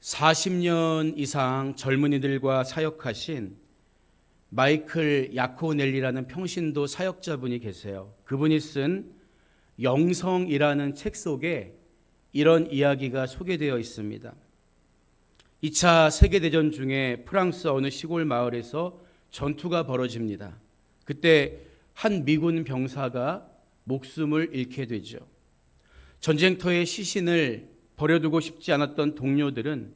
(40년) 이상 젊은이들과 사역하신 마이클 야코넬리라는 평신도 사역자분이 계세요. 그분이 쓴 영성이라는 책 속에 이런 이야기가 소개되어 있습니다. 2차 세계대전 중에 프랑스 어느 시골 마을에서 전투가 벌어집니다. 그때 한 미군 병사가 목숨을 잃게 되죠. 전쟁터의 시신을 버려두고 싶지 않았던 동료들은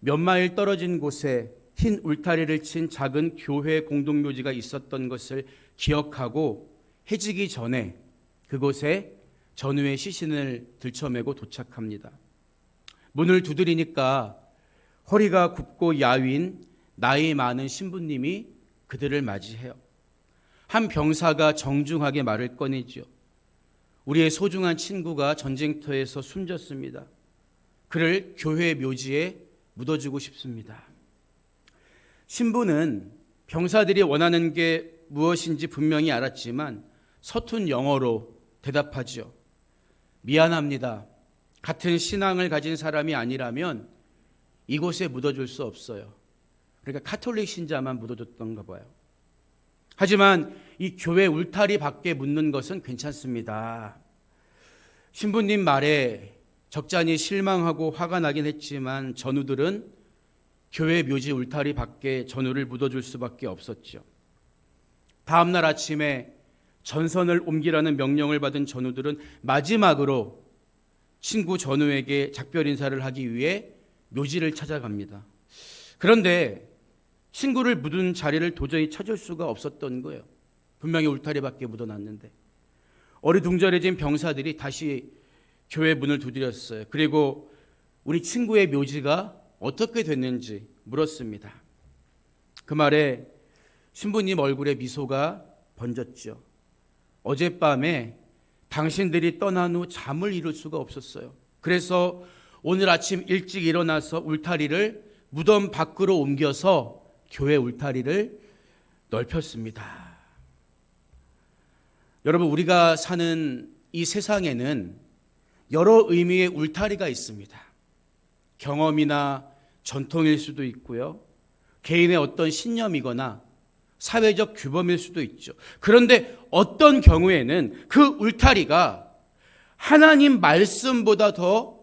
몇 마일 떨어진 곳에 흰 울타리를 친 작은 교회 공동묘지가 있었던 것을 기억하고 해지기 전에 그곳에 전우의 시신을 들쳐매고 도착합니다. 문을 두드리니까 허리가 굽고 야윈 나이 많은 신부님이 그들을 맞이해요. 한 병사가 정중하게 말을 꺼내죠. 우리의 소중한 친구가 전쟁터에서 숨졌습니다. 그를 교회 묘지에 묻어주고 싶습니다. 신부는 병사들이 원하는 게 무엇인지 분명히 알았지만 서툰 영어로 대답하지요. 미안합니다. 같은 신앙을 가진 사람이 아니라면 이곳에 묻어줄 수 없어요. 그러니까 카톨릭 신자만 묻어줬던가 봐요. 하지만 이 교회 울타리 밖에 묻는 것은 괜찮습니다. 신부님 말에 적잖이 실망하고 화가 나긴 했지만 전우들은 교회 묘지 울타리 밖에 전우를 묻어줄 수밖에 없었죠. 다음 날 아침에 전선을 옮기라는 명령을 받은 전우들은 마지막으로 친구 전우에게 작별 인사를 하기 위해 묘지를 찾아갑니다. 그런데 친구를 묻은 자리를 도저히 찾을 수가 없었던 거예요. 분명히 울타리 밖에 묻어놨는데 어리둥절해진 병사들이 다시 교회 문을 두드렸어요. 그리고 우리 친구의 묘지가 어떻게 됐는지 물었습니다. 그 말에 신부님 얼굴에 미소가 번졌죠. 어젯밤에 당신들이 떠난 후 잠을 이룰 수가 없었어요. 그래서 오늘 아침 일찍 일어나서 울타리를 무덤 밖으로 옮겨서 교회 울타리를 넓혔습니다. 여러분, 우리가 사는 이 세상에는 여러 의미의 울타리가 있습니다. 경험이나 전통일 수도 있고요. 개인의 어떤 신념이거나 사회적 규범일 수도 있죠. 그런데 어떤 경우에는 그 울타리가 하나님 말씀보다 더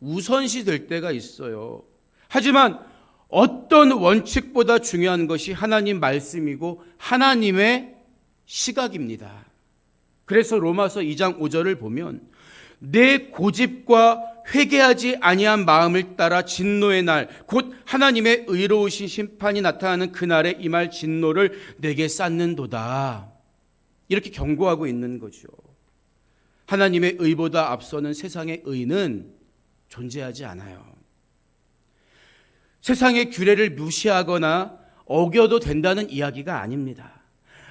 우선시 될 때가 있어요. 하지만 어떤 원칙보다 중요한 것이 하나님 말씀이고 하나님의 시각입니다. 그래서 로마서 2장 5절을 보면 내 고집과 회개하지 아니한 마음을 따라 진노의 날 곧 하나님의 의로우신 심판이 나타나는 그 날에 임할 진노를 내게 쌓는도다. 이렇게 경고하고 있는 거죠. 하나님의 의보다 앞서는 세상의 의는 존재하지 않아요. 세상의 규례를 무시하거나 어겨도 된다는 이야기가 아닙니다.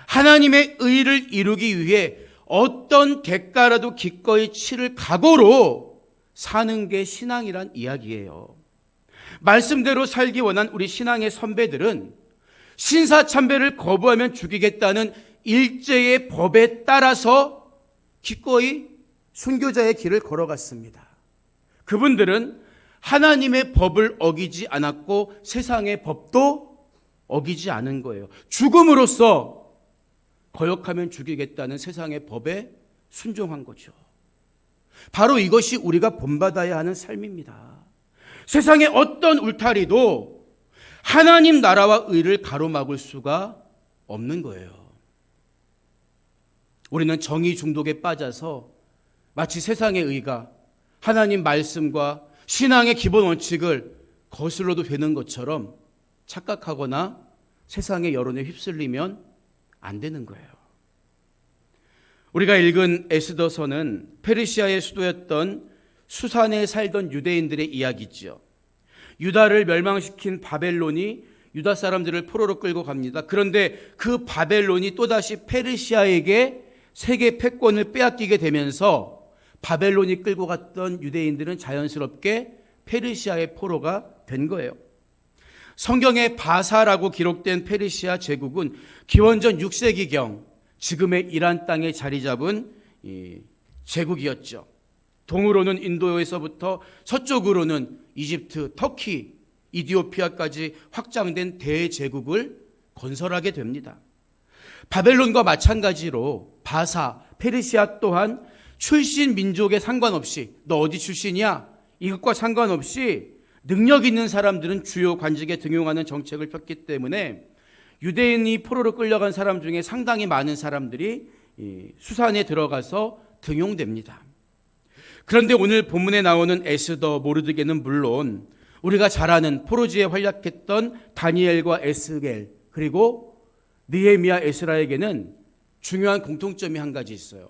하나님의 의를 이루기 위해 어떤 대가라도 기꺼이 치를 각오로 사는 게 신앙이란 이야기예요. 말씀대로 살기 원한 우리 신앙의 선배들은 신사참배를 거부하면 죽이겠다는 일제의 법에 따라서 기꺼이 순교자의 길을 걸어갔습니다. 그분들은 하나님의 법을 어기지 않았고 세상의 법도 어기지 않은 거예요. 죽음으로써 거역하면 죽이겠다는 세상의 법에 순종한 거죠. 바로 이것이 우리가 본받아야 하는 삶입니다. 세상의 어떤 울타리도 하나님 나라와 의를 가로막을 수가 없는 거예요. 우리는 정의 중독에 빠져서 마치 세상의 의가 하나님 말씀과 신앙의 기본 원칙을 거슬러도 되는 것처럼 착각하거나 세상의 여론에 휩쓸리면 안 되는 거예요. 우리가 읽은 에스더서는 페르시아의 수도였던 수산에 살던 유대인들의 이야기죠. 유다를 멸망시킨 바벨론이 유다 사람들을 포로로 끌고 갑니다. 그런데 그 바벨론이 또다시 페르시아에게 세계 패권을 빼앗기게 되면서 바벨론이 끌고 갔던 유대인들은 자연스럽게 페르시아의 포로가 된 거예요. 성경에 바사라고 기록된 페르시아 제국은 기원전 6세기경 지금의 이란 땅에 자리 잡은 이 제국이었죠. 동으로는 인도에서부터 서쪽으로는 이집트, 터키, 이디오피아까지 확장된 대제국을 건설하게 됩니다. 바벨론과 마찬가지로 바사, 페르시아 또한 출신 민족에 상관없이 너 어디 출신이야? 이것과 상관없이 능력 있는 사람들은 주요 관직에 등용하는 정책을 폈기 때문에 유대인이 포로로 끌려간 사람 중에 상당히 많은 사람들이 이 수산에 들어가서 등용됩니다. 그런데 오늘 본문에 나오는 에스더 모르드게는 물론 우리가 잘 아는 포로지에 활약했던 다니엘과 에스겔 그리고 느헤미야 에스라에게는 중요한 공통점이 한 가지 있어요.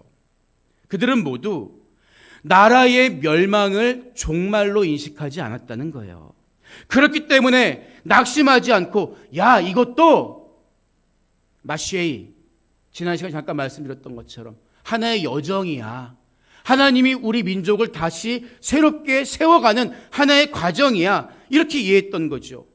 그들은 모두 나라의 멸망을 종말로 인식하지 않았다는 거예요. 그렇기 때문에 낙심하지 않고 야 이것도 마시에이 지난 시간 에 잠깐 말씀드렸던 것처럼 하나의 여정이야. 하나님이 우리 민족을 다시 새롭게 세워가는 하나의 과정이야. 이렇게 이해했던 거죠.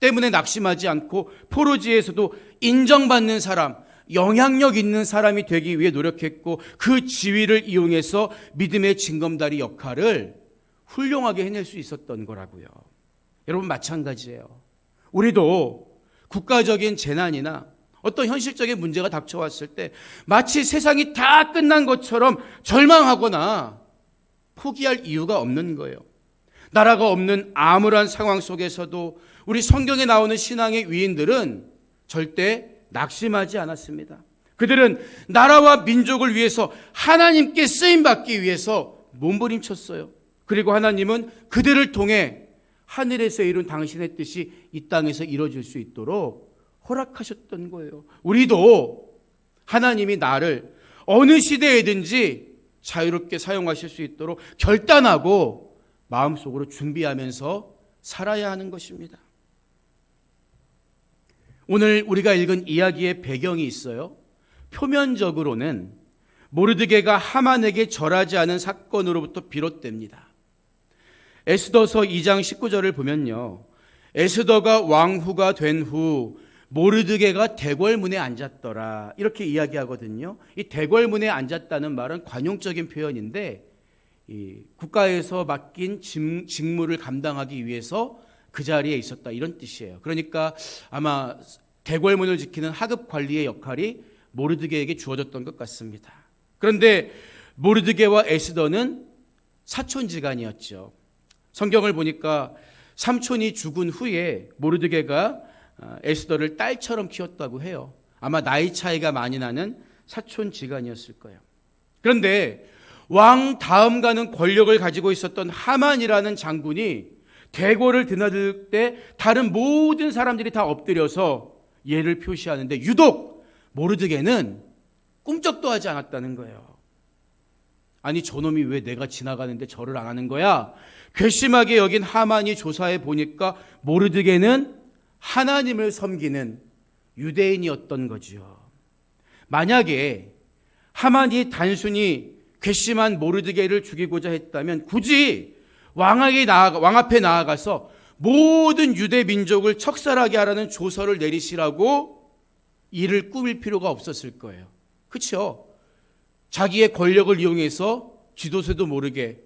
때문에 낙심하지 않고 포로지에서도 인정받는 사람, 영향력 있는 사람이 되기 위해 노력했고 그 지위를 이용해서 믿음의 징검다리 역할을 훌륭하게 해낼 수 있었던 거라고요. 여러분 마찬가지예요. 우리도 국가적인 재난이나 어떤 현실적인 문제가 닥쳐왔을 때 마치 세상이 다 끝난 것처럼 절망하거나 포기할 이유가 없는 거예요. 나라가 없는 암울한 상황 속에서도 우리 성경에 나오는 신앙의 위인들은 절대 낙심하지 않았습니다. 그들은 나라와 민족을 위해서 하나님께 쓰임 받기 위해서 몸부림쳤어요. 그리고 하나님은 그들을 통해 하늘에서 이룬 당신의 뜻이 이 땅에서 이루어질 수 있도록 허락하셨던 거예요. 우리도 하나님이 나를 어느 시대에든지 자유롭게 사용하실 수 있도록 결단하고 마음속으로 준비하면서 살아야 하는 것입니다. 오늘 우리가 읽은 이야기의 배경이 있어요. 표면적으로는 모르드게가 하만에게 절하지 않은 사건으로부터 비롯됩니다. 에스더서 2장 19절을 보면요. 에스더가 왕후가 된 후 모르드게가 대궐문에 앉았더라. 이렇게 이야기하거든요. 이 대궐문에 앉았다는 말은 관용적인 표현인데 국가에서 맡긴 직무를 감당하기 위해서 그 자리에 있었다 이런 뜻이에요. 그러니까 아마 대궐문을 지키는 하급 관리의 역할이 모르드게에게 주어졌던 것 같습니다. 그런데 모르드게와 에스더는 사촌지간이었죠. 성경을 보니까 삼촌이 죽은 후에 모르드게가 에스더를 딸처럼 키웠다고 해요. 아마 나이 차이가 많이 나는 사촌 지간이었을 거예요. 그런데 왕 다음 가는 권력을 가지고 있었던 하만이라는 장군이 대궐을 드나들 때 다른 모든 사람들이 다 엎드려서 예를 표시하는데 유독 모르드게는 꿈쩍도 하지 않았다는 거예요. 아니 저놈이 왜 내가 지나가는데 절을 안 하는 거야? 괘씸하게 여긴 하만이 조사해 보니까 모르드게는 하나님을 섬기는 유대인이었던 거지요. 만약에 하만이 단순히 괘씸한 모르드게를 죽이고자 했다면 굳이 왕에게 나아가, 왕 앞에 나아가서 모든 유대 민족을 척살하게 하라는 조서를 내리시라고 일을 꾸밀 필요가 없었을 거예요. 그렇죠? 자기의 권력을 이용해서 지도세도 모르게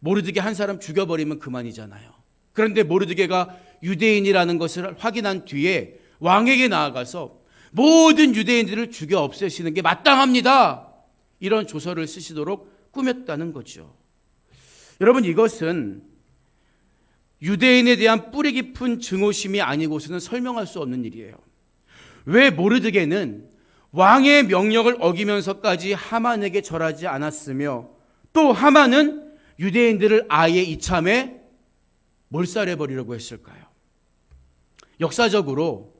모르드게 한 사람 죽여버리면 그만이잖아요. 그런데 모르드게가 유대인이라는 것을 확인한 뒤에 왕에게 나아가서 모든 유대인들을 죽여 없애시는 게 마땅합니다. 이런 조서를 쓰시도록 꾸몄다는 거죠. 여러분 이것은 유대인에 대한 뿌리 깊은 증오심이 아니고서는 설명할 수 없는 일이에요. 왜 모르드게는 왕의 명령을 어기면서까지 하만에게 절하지 않았으며 또 하만은 유대인들을 아예 이참에 몰살해 버리려고 했을까요? 역사적으로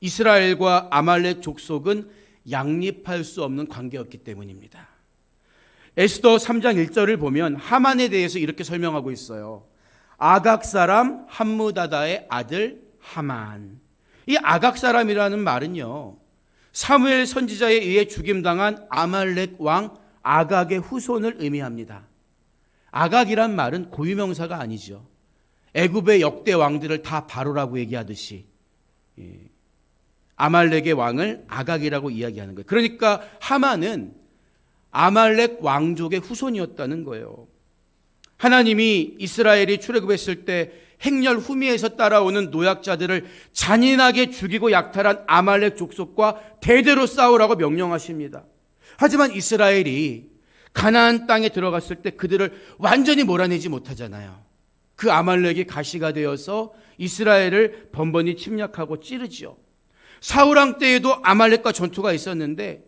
이스라엘과 아말렉 족속은 양립할 수 없는 관계였기 때문입니다. 에스더 3장 1절을 보면 하만에 대해서 이렇게 설명하고 있어요. 아각 사람 함무다다의 아들 하만. 이 아각 사람이라는 말은요. 사무엘 선지자에 의해 죽임당한 아말렉 왕 아각의 후손을 의미합니다. 아각이란 말은 고유명사가 아니죠. 애굽의 역대 왕들을 다 바로라고 얘기하듯이 예, 아말렉의 왕을 아각이라고 이야기하는 거예요. 그러니까 하만은 아말렉 왕족의 후손이었다는 거예요. 하나님이 이스라엘이 출애굽했을 때 행렬 후미에서 따라오는 노약자들을 잔인하게 죽이고 약탈한 아말렉 족속과 대대로 싸우라고 명령하십니다. 하지만 이스라엘이 가나안 땅에 들어갔을 때 그들을 완전히 몰아내지 못하잖아요. 그 아말렉이 가시가 되어서 이스라엘을 번번이 침략하고 찌르지요. 사울왕 때에도 아말렉과 전투가 있었는데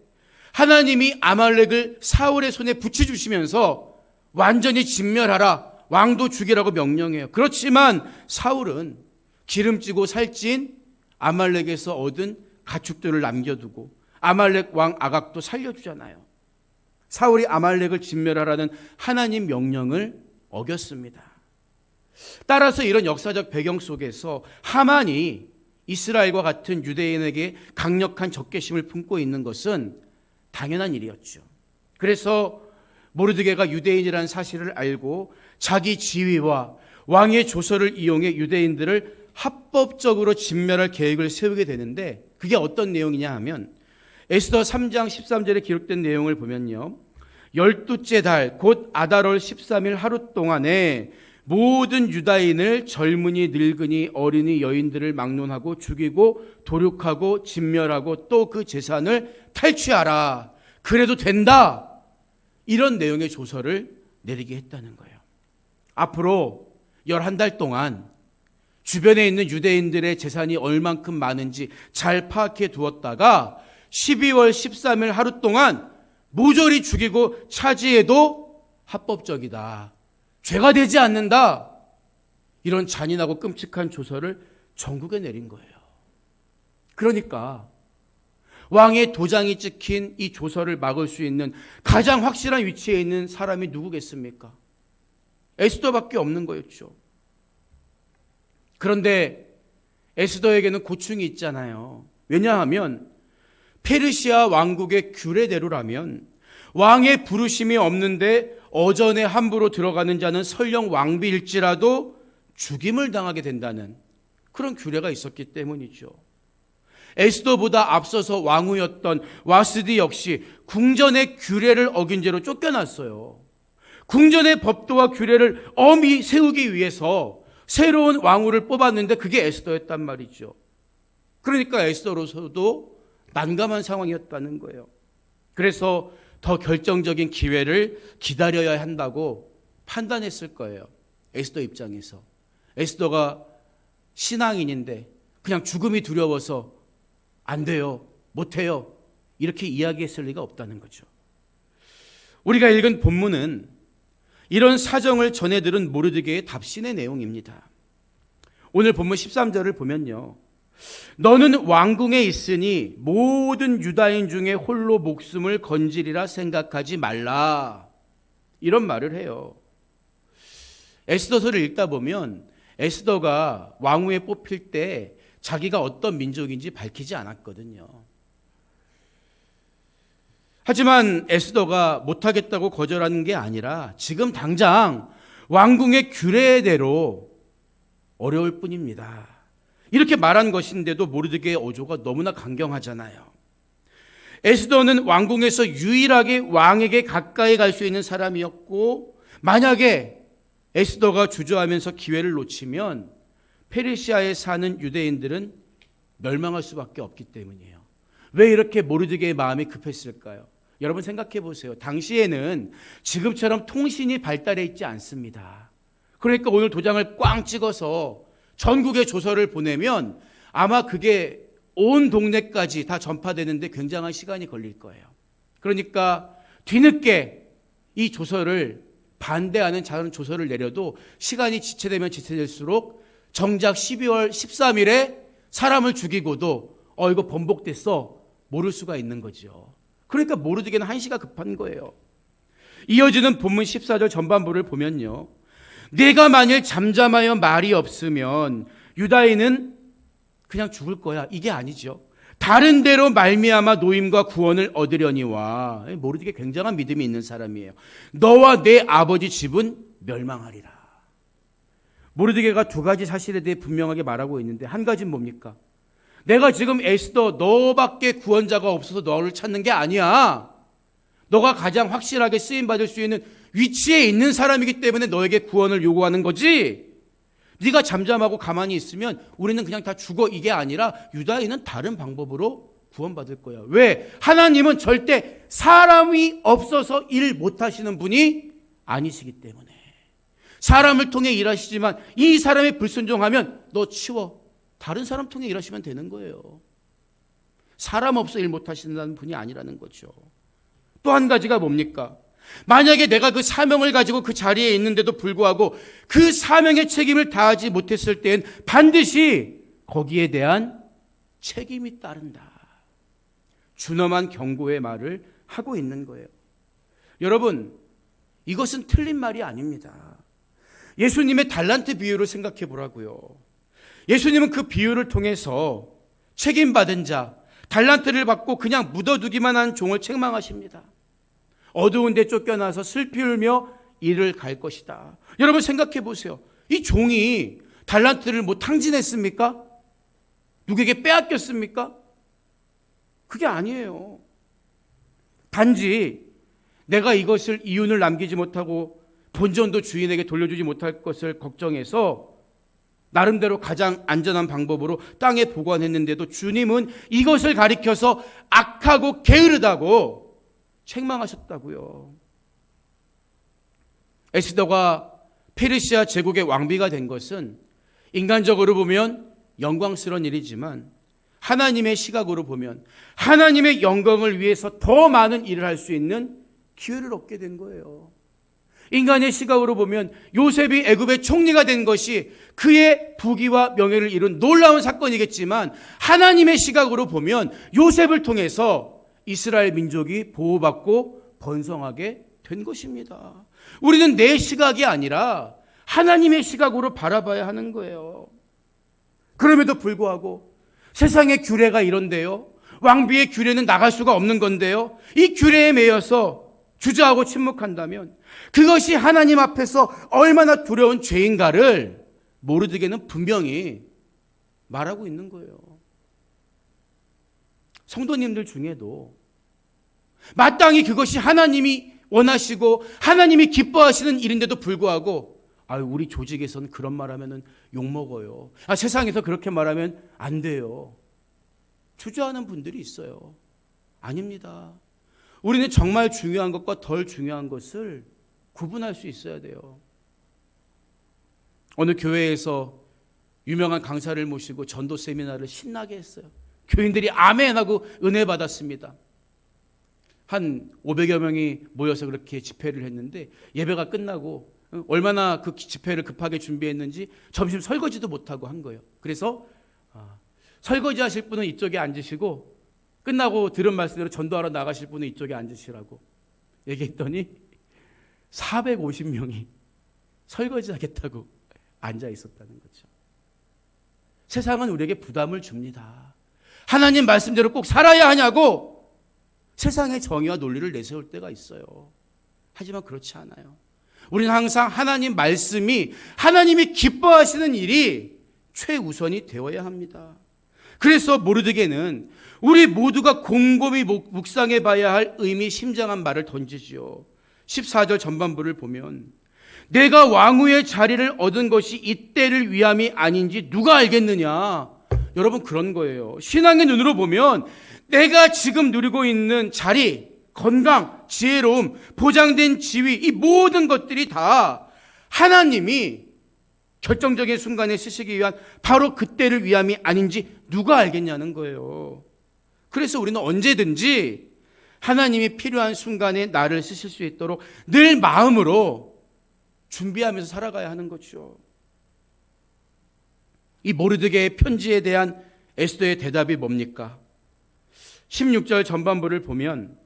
하나님이 아말렉을 사울의 손에 붙여주시면서 완전히 진멸하라 왕도 죽이라고 명령해요. 그렇지만 사울은 기름지고 살찐 아말렉에서 얻은 가축들을 남겨두고 아말렉 왕 아각도 살려주잖아요. 사울이 아말렉을 진멸하라는 하나님 명령을 어겼습니다. 따라서 이런 역사적 배경 속에서 하만이 이스라엘과 같은 유대인에게 강력한 적개심을 품고 있는 것은 당연한 일이었죠. 그래서 모르드게가 유대인이라는 사실을 알고 자기 지위와 왕의 조서를 이용해 유대인들을 합법적으로 진멸할 계획을 세우게 되는데 그게 어떤 내용이냐 하면 에스더 3장 13절에 기록된 내용을 보면요. 열두째 달 곧 아달월 13일 하루 동안에 모든 유다인을 젊은이 늙은이 어린이 여인들을 막론하고 죽이고 도륙하고 진멸하고 또 그 재산을 탈취하라. 그래도 된다. 이런 내용의 조서를 내리게 했다는 거예요. 앞으로 11달 동안 주변에 있는 유대인들의 재산이 얼만큼 많은지 잘 파악해 두었다가 12월 13일 하루 동안 모조리 죽이고 차지해도 합법적이다. 죄가 되지 않는다. 이런 잔인하고 끔찍한 조서를 전국에 내린 거예요. 그러니까 왕의 도장이 찍힌 이 조서를 막을 수 있는 가장 확실한 위치에 있는 사람이 누구겠습니까? 에스더밖에 없는 거였죠. 그런데 에스더에게는 고충이 있잖아요. 왜냐하면 페르시아 왕국의 규례대로라면 왕의 부르심이 없는데 어전에 함부로 들어가는 자는 설령 왕비일지라도 죽임을 당하게 된다는 그런 규례가 있었기 때문이죠. 에스더보다 앞서서 왕후였던 와스디 역시 궁전의 규례를 어긴 죄로 쫓겨났어요. 궁전의 법도와 규례를 엄히 세우기 위해서 새로운 왕후를 뽑았는데 그게 에스더였단 말이죠. 그러니까 에스더로서도 난감한 상황이었다는 거예요. 그래서 더 결정적인 기회를 기다려야 한다고 판단했을 거예요. 에스더 입장에서. 에스더가 신앙인인데 그냥 죽음이 두려워서 안 돼요. 못 해요. 이렇게 이야기했을 리가 없다는 거죠. 우리가 읽은 본문은 이런 사정을 전해 들은 모르드게의 답신의 내용입니다. 오늘 본문 13절을 보면요. 너는 왕궁에 있으니 모든 유다인 중에 홀로 목숨을 건지리라 생각하지 말라. 이런 말을 해요. 에스더서를 읽다 보면 에스더가 왕후에 뽑힐 때 자기가 어떤 민족인지 밝히지 않았거든요. 하지만 에스더가 못하겠다고 거절하는 게 아니라 지금 당장 왕궁의 규례대로 어려울 뿐입니다. 이렇게 말한 것인데도 모르드게의 어조가 너무나 강경하잖아요. 에스더는 왕궁에서 유일하게 왕에게 가까이 갈 수 있는 사람이었고 만약에 에스더가 주저하면서 기회를 놓치면 페르시아에 사는 유대인들은 멸망할 수밖에 없기 때문이에요. 왜 이렇게 모르드게의 마음이 급했을까요? 여러분 생각해 보세요. 당시에는 지금처럼 통신이 발달해 있지 않습니다. 그러니까 오늘 도장을 꽝 찍어서 전국에 조서를 보내면 아마 그게 온 동네까지 다 전파되는데 굉장한 시간이 걸릴 거예요. 그러니까 뒤늦게 이 조서를 반대하는 작은 조서를 내려도 시간이 지체되면 지체될수록 정작 12월 13일에 사람을 죽이고도 어 이거 번복됐어 모를 수가 있는 거죠. 그러니까 모르드게는 한시가 급한 거예요. 이어지는 본문 14절 전반부를 보면요. 내가 만일 잠잠하여 말이 없으면 유다인은 그냥 죽을 거야. 이게 아니죠. 다른 데로 말미암아 노임과 구원을 얻으려니와 모르게 굉장한 믿음이 있는 사람이에요. 너와 내 아버지 집은 멸망하리라. 모르드게가 두 가지 사실에 대해 분명하게 말하고 있는데 한 가지는 뭡니까? 내가 지금 에스더 너밖에 구원자가 없어서 너를 찾는 게 아니야. 너가 가장 확실하게 쓰임 받을 수 있는 위치에 있는 사람이기 때문에 너에게 구원을 요구하는 거지. 네가 잠잠하고 가만히 있으면 우리는 그냥 다 죽어 이게 아니라 유다인은 다른 방법으로 구원받을 거야. 왜? 하나님은 절대 사람이 없어서 일 못하시는 분이 아니시기 때문에. 사람을 통해 일하시지만 이 사람이 불순종하면 너 치워. 다른 사람 통해 일하시면 되는 거예요. 사람 없어 일 못하신다는 분이 아니라는 거죠. 또 한 가지가 뭡니까? 만약에 내가 그 사명을 가지고 그 자리에 있는데도 불구하고 그 사명의 책임을 다하지 못했을 때엔 반드시 거기에 대한 책임이 따른다. 준엄한 경고의 말을 하고 있는 거예요. 여러분, 이것은 틀린 말이 아닙니다. 예수님의 달란트 비유를 생각해 보라고요. 예수님은 그 비유를 통해서 책임받은 자, 달란트를 받고 그냥 묻어두기만 한 종을 책망하십니다. 어두운 데 쫓겨나서 슬피 울며 일을 갈 것이다. 여러분 생각해 보세요. 이 종이 달란트를 뭐 탕진했습니까? 누구에게 빼앗겼습니까? 그게 아니에요. 단지 내가 이것을 이윤을 남기지 못하고 본전도 주인에게 돌려주지 못할 것을 걱정해서 나름대로 가장 안전한 방법으로 땅에 보관했는데도 주님은 이것을 가리켜서 악하고 게으르다고 책망하셨다고요. 에스더가 페르시아 제국의 왕비가 된 것은 인간적으로 보면 영광스러운 일이지만 하나님의 시각으로 보면 하나님의 영광을 위해서 더 많은 일을 할 수 있는 기회를 얻게 된 거예요. 인간의 시각으로 보면 요셉이 애굽의 총리가 된 것이 그의 부귀와 명예를 이룬 놀라운 사건이겠지만 하나님의 시각으로 보면 요셉을 통해서 이스라엘 민족이 보호받고 번성하게 된 것입니다. 우리는 내 시각이 아니라 하나님의 시각으로 바라봐야 하는 거예요. 그럼에도 불구하고 세상의 규례가 이런데요. 왕비의 규례는 나갈 수가 없는 건데요. 이 규례에 매여서 주저하고 침묵한다면 그것이 하나님 앞에서 얼마나 두려운 죄인가를 모르드게는 분명히 말하고 있는 거예요. 성도님들 중에도 마땅히 그것이 하나님이 원하시고 하나님이 기뻐하시는 일인데도 불구하고 아 우리 조직에서는 그런 말하면은 욕 먹어요. 아 세상에서 그렇게 말하면 안 돼요. 주저하는 분들이 있어요. 아닙니다. 우리는 정말 중요한 것과 덜 중요한 것을 구분할 수 있어야 돼요. 어느 교회에서 유명한 강사를 모시고 전도 세미나를 신나게 했어요. 교인들이 아멘 하고 은혜 받았습니다. 한 500여 명이 모여서 그렇게 집회를 했는데 예배가 끝나고 얼마나 그 집회를 급하게 준비했는지 점심 설거지도 못하고 한 거예요. 그래서 아, 설거지 하실 분은 이쪽에 앉으시고 끝나고 들은 말씀대로 전도하러 나가실 분은 이쪽에 앉으시라고 얘기했더니 450명이 설거지 하겠다고 앉아 있었다는 거죠. 세상은 우리에게 부담을 줍니다. 하나님 말씀대로 꼭 살아야 하냐고 세상의 정의와 논리를 내세울 때가 있어요. 하지만 그렇지 않아요. 우리는 항상 하나님 말씀이 하나님이 기뻐하시는 일이 최우선이 되어야 합니다. 그래서 모르드게는 우리 모두가 곰곰이 묵상해 봐야 할 의미 심장한 말을 던지지요. 14절 전반부를 보면 내가 왕후의 자리를 얻은 것이 이때를 위함이 아닌지 누가 알겠느냐? 여러분 그런 거예요. 신앙의 눈으로 보면 내가 지금 누리고 있는 자리, 건강, 지혜로움, 보장된 지위 이 모든 것들이 다 하나님이 결정적인 순간에 쓰시기 위한 바로 그때를 위함이 아닌지 누가 알겠냐는 거예요. 그래서 우리는 언제든지 하나님이 필요한 순간에 나를 쓰실 수 있도록 늘 마음으로 준비하면서 살아가야 하는 거죠. 이 모르드게의 편지에 대한 에스더의 대답이 뭡니까? 16절 전반부를 보면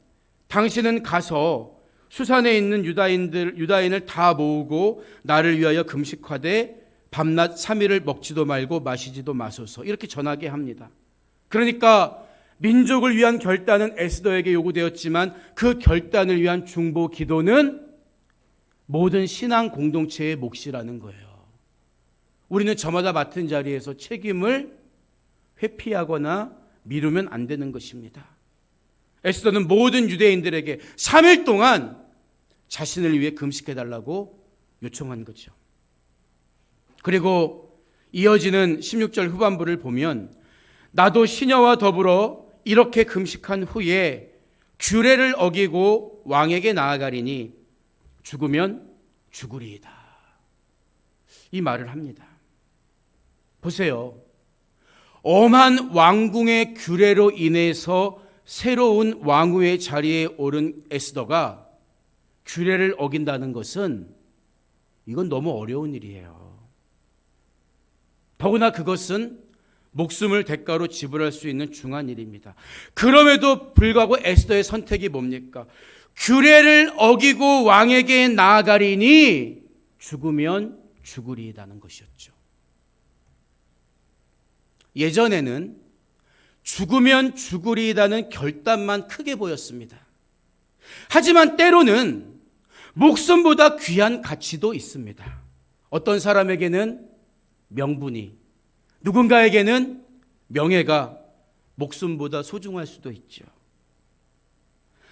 당신은 가서 수산에 있는 유다인들 유다인을 다 모으고 나를 위하여 금식하되 밤낮 3일을 먹지도 말고 마시지도 마소서 이렇게 전하게 합니다. 그러니까 민족을 위한 결단은 에스더에게 요구되었지만 그 결단을 위한 중보 기도는 모든 신앙 공동체의 몫이라는 거예요. 우리는 저마다 맡은 자리에서 책임을 회피하거나 미루면 안 되는 것입니다. 에스더는 모든 유대인들에게 3일 동안 자신을 위해 금식해 달라고 요청한 거죠. 그리고 이어지는 16절 후반부를 보면 나도 시녀와 더불어 이렇게 금식한 후에 규례를 어기고 왕에게 나아가리니 죽으면 죽으리이다. 이 말을 합니다. 보세요. 엄한 왕궁의 규례로 인해서 새로운 왕후의 자리에 오른 에스더가 규례를 어긴다는 것은 이건 너무 어려운 일이에요. 더구나 그것은 목숨을 대가로 지불할 수 있는 중한 일입니다. 그럼에도 불구하고 에스더의 선택이 뭡니까? 규례를 어기고 왕에게 나아가리니 죽으면 죽으리다는 것이었죠. 예전에는 죽으면 죽으리다는 결단만 크게 보였습니다. 하지만 때로는 목숨보다 귀한 가치도 있습니다. 어떤 사람에게는 명분이, 누군가에게는 명예가 목숨보다 소중할 수도 있죠.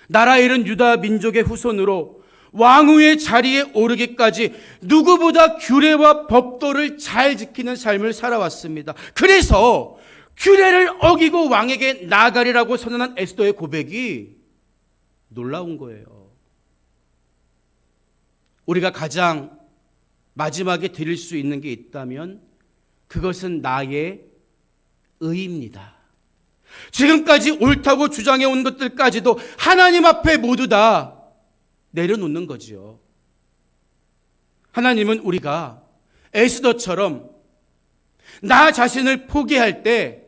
나라 잃은 유다 민족의 후손으로 왕후의 자리에 오르기까지 누구보다 규례와 법도를 잘 지키는 삶을 살아왔습니다. 그래서 규례를 어기고 왕에게 나가리라고 선언한 에스더의 고백이 놀라운 거예요. 우리가 가장 마지막에 드릴 수 있는 게 있다면 그것은 나의 의입니다. 지금까지 옳다고 주장해 온 것들까지도 하나님 앞에 모두 다 내려놓는 거지요. 하나님은 우리가 에스더처럼 나 자신을 포기할 때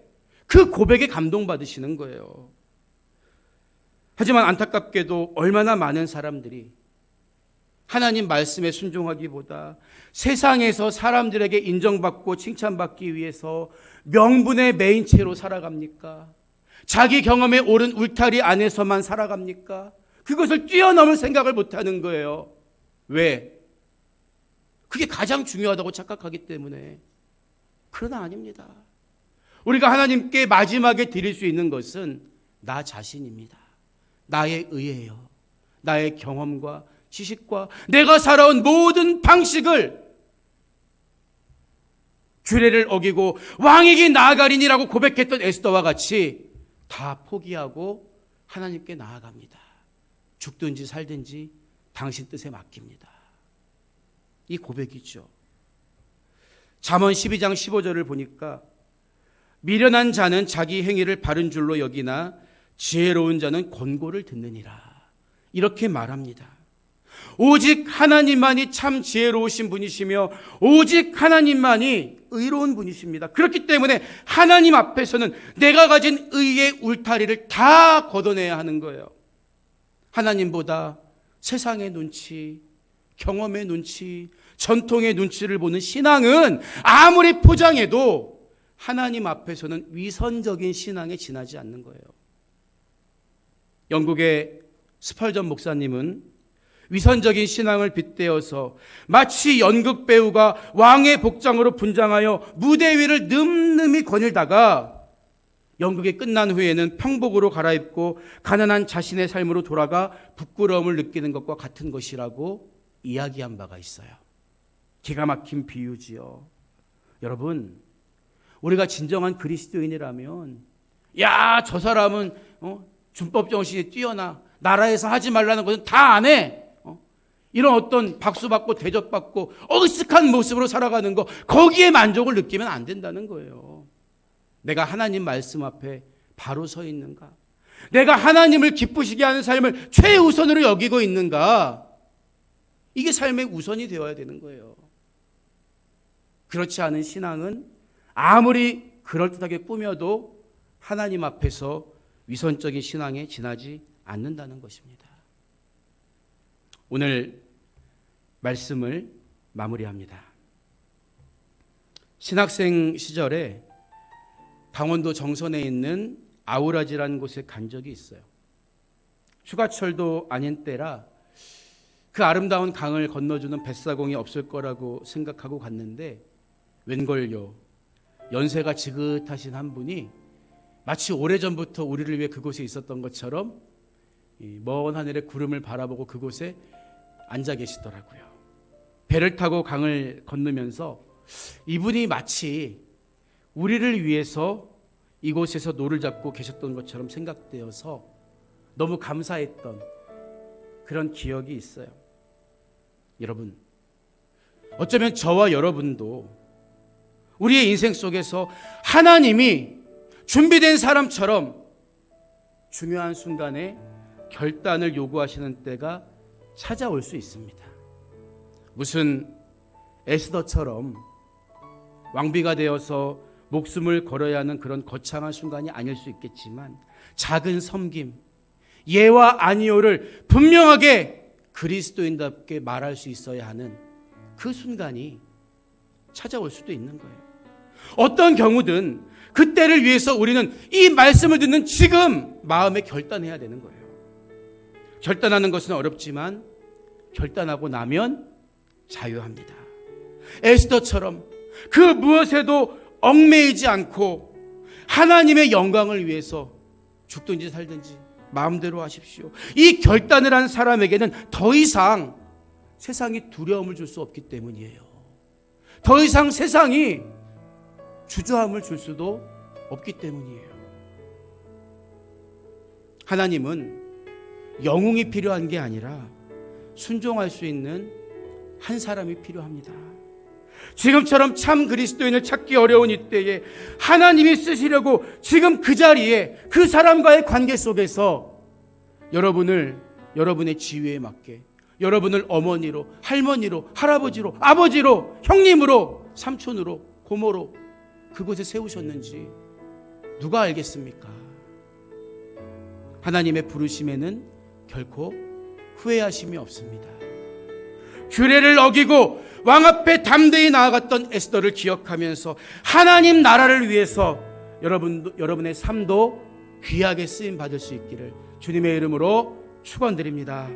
그 고백에 감동받으시는 거예요. 하지만 안타깝게도 얼마나 많은 사람들이 하나님 말씀에 순종하기보다 세상에서 사람들에게 인정받고 칭찬받기 위해서 명분의 메인체로 살아갑니까? 자기 경험에 옳은 울타리 안에서만 살아갑니까? 그것을 뛰어넘을 생각을 못 하는 거예요. 왜? 그게 가장 중요하다고 착각하기 때문에. 그러나 아닙니다. 우리가 하나님께 마지막에 드릴 수 있는 것은 나 자신입니다. 나의 의예요. 나의 경험과 지식과 내가 살아온 모든 방식을 규례를 어기고 왕에게 나아가리니라고 고백했던 에스더와 같이 다 포기하고 하나님께 나아갑니다. 죽든지 살든지 당신 뜻에 맡깁니다. 이 고백이죠. 잠언 12장 15절을 보니까 미련한 자는 자기 행위를 바른 줄로 여기나 지혜로운 자는 권고를 듣느니라. 이렇게 말합니다. 오직 하나님만이 참 지혜로우신 분이시며 오직 하나님만이 의로운 분이십니다. 그렇기 때문에 하나님 앞에서는 내가 가진 의의 울타리를 다 걷어내야 하는 거예요. 하나님보다 세상의 눈치, 경험의 눈치, 전통의 눈치를 보는 신앙은 아무리 포장해도 하나님 앞에서는 위선적인 신앙에 지나지 않는 거예요. 영국의 스펄전 목사님은 위선적인 신앙을 빗대어서 마치 연극 배우가 왕의 복장으로 분장하여 무대 위를 늠름히 거닐다가 연극이 끝난 후에는 평복으로 갈아입고 가난한 자신의 삶으로 돌아가 부끄러움을 느끼는 것과 같은 것이라고 이야기한 바가 있어요. 기가 막힌 비유지요. 여러분, 우리가 진정한 그리스도인이라면, 야, 저 사람은 어, 준법 정신이 뛰어나. 나라에서 하지 말라는 것은 다 안 해. 어? 이런 어떤 박수받고 대접받고 어스한 모습으로 살아가는 거, 거기에 만족을 느끼면 안 된다는 거예요. 내가 하나님 말씀 앞에 바로 서 있는가? 내가 하나님을 기쁘시게 하는 삶을 최우선으로 여기고 있는가? 이게 삶의 우선이 되어야 되는 거예요. 그렇지 않은 신앙은 아무리 그럴듯하게 꾸며도 하나님 앞에서 위선적인 신앙에 지나지 않는다는 것입니다. 오늘 말씀을 마무리합니다. 신학생 시절에 강원도 정선에 있는 아우라지라는 곳에 간 적이 있어요. 휴가철도 아닌 때라 그 아름다운 강을 건너주는 뱃사공이 없을 거라고 생각하고 갔는데 웬걸요 연세가 지긋하신 한 분이 마치 오래전부터 우리를 위해 그곳에 있었던 것처럼 이먼 하늘의 구름을 바라보고 그곳에 앉아 계시더라고요. 배를 타고 강을 건너면서 이분이 마치 우리를 위해서 이곳에서 노를 잡고 계셨던 것처럼 생각되어서 너무 감사했던 그런 기억이 있어요. 여러분, 어쩌면 저와 여러분도 우리의 인생 속에서 하나님이 준비된 사람처럼 중요한 순간에 결단을 요구하시는 때가 찾아올 수 있습니다. 무슨 에스더처럼 왕비가 되어서 목숨을 걸어야 하는 그런 거창한 순간이 아닐 수 있겠지만 작은 섬김, 예와 아니오를 분명하게 그리스도인답게 말할 수 있어야 하는 그 순간이 찾아올 수도 있는 거예요. 어떤 경우든 그때를 위해서 우리는 이 말씀을 듣는 지금 마음에 결단해야 되는 거예요. 결단하는 것은 어렵지만 결단하고 나면 자유합니다. 에스더처럼 그 무엇에도 얽매이지 않고 하나님의 영광을 위해서 죽든지 살든지 마음대로 하십시오. 이 결단을 한 사람에게는 더 이상 세상이 두려움을 줄 수 없기 때문이에요. 더 이상 세상이 주저함을 줄 수도 없기 때문이에요. 하나님은 영웅이 필요한 게 아니라 순종할 수 있는 한 사람이 필요합니다. 지금처럼 참 그리스도인을 찾기 어려운 이때에 하나님이 쓰시려고 지금 그 자리에 그 사람과의 관계 속에서 여러분을 여러분의 지위에 맞게 여러분을 어머니로 할머니로 할아버지로 아버지로 형님으로 삼촌으로 고모로 그곳에 세우셨는지 누가 알겠습니까? 하나님의 부르심에는 결코 후회하심이 없습니다. 규례를 어기고 왕 앞에 담대히 나아갔던 에스더를 기억하면서 하나님 나라를 위해서 여러분 여러분의 삶도 귀하게 쓰임 받을 수 있기를 주님의 이름으로 축원드립니다.